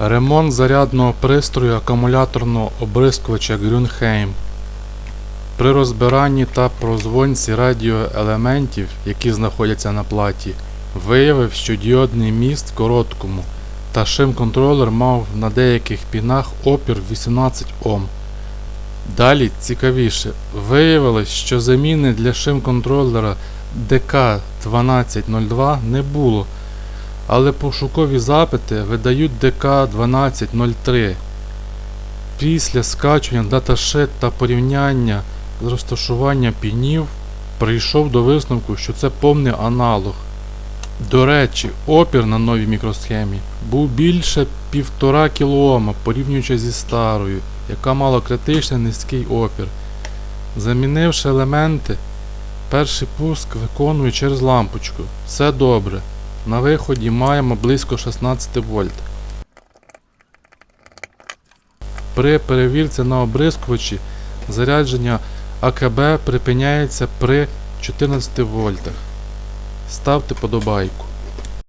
Ремонт зарядного пристрою акумуляторного оприскувача Grünheim. При розбиранні та прозвонці радіоелементів, які знаходяться на платі, виявив, що діодний міст в короткому та шим-контролер мав на деяких пінах опір 18 Ом. Далі цікавіше, виявилось, що заміни для шим-контролера ДК1202 не було, але пошукові запити видають ДК1203. Після скачування даташит та порівняння з розташування пінів прийшов до висновку, що це повний аналог. До речі, опір на новій мікросхемі був більше 1,5 кОм порівнюючи зі старою, яка мала критично низький опір. Замінивши елементи, перший пуск виконую через лампочку. Все добре. На виході маємо близько 16 вольт. При перевірці на обрискувачі зарядження АКБ припиняється при 14 вольтах. Ставте подобайку.